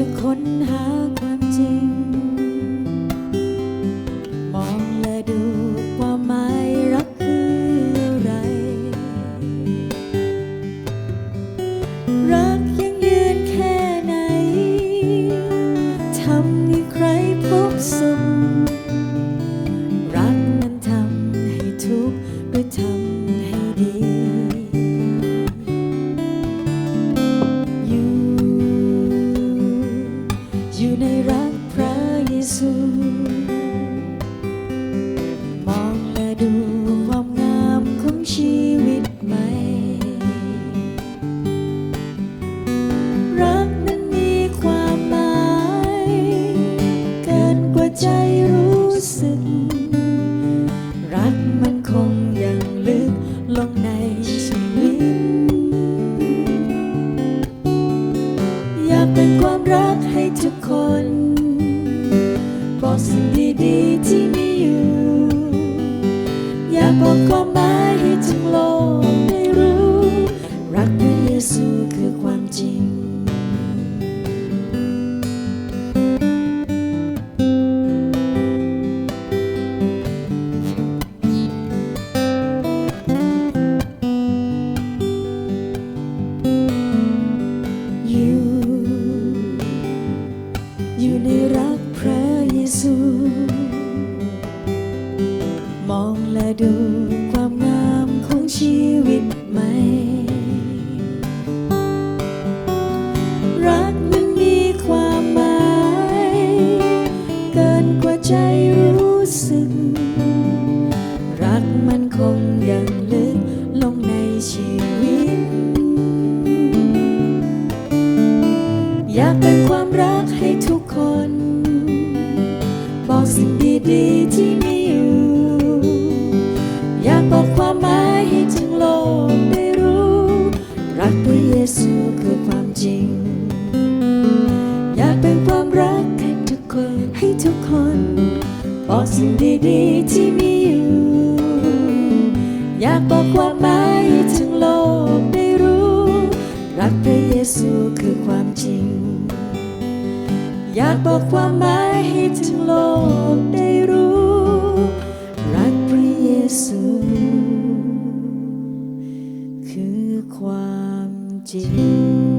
จะค้นหาความจริง มองและดูความหมายรักคืออะไร รักยังยืนแค่ไหน ทำให้ใครพบสุข ใจรู้สึก รักมันคงยังลึกลงในชีวิต อยากเป็นความรักให้ทุกคน บอกสิ่งดีๆที่มีอยู่ อยากบอกความหมายให้ทั้งโลกได้รู้ รักพระเยซู อยู่ในรักพระเยซู มองและดูความงามของชีวิตใหม่ รักมันมีความหมาย เกินกว่าใจรู้สึก รักมันคงยัง สิ่งดีๆที่มีอยู่ อยากบอกความหมายให้ทั้งโลกได้รู้ รักพระเยซูคือความจริง อยากเป็นความรักให้ทุกคนให้ทุกคน บอกสิ่งดีๆที่มีอยู่ อยากบอกความหมายให้ทั้งโลกได้รู้ รักพระเยซูคือความจริง อยากบอกความหมายให้ทั้งโลกได้รู้ รักพระเยซู คือความจริง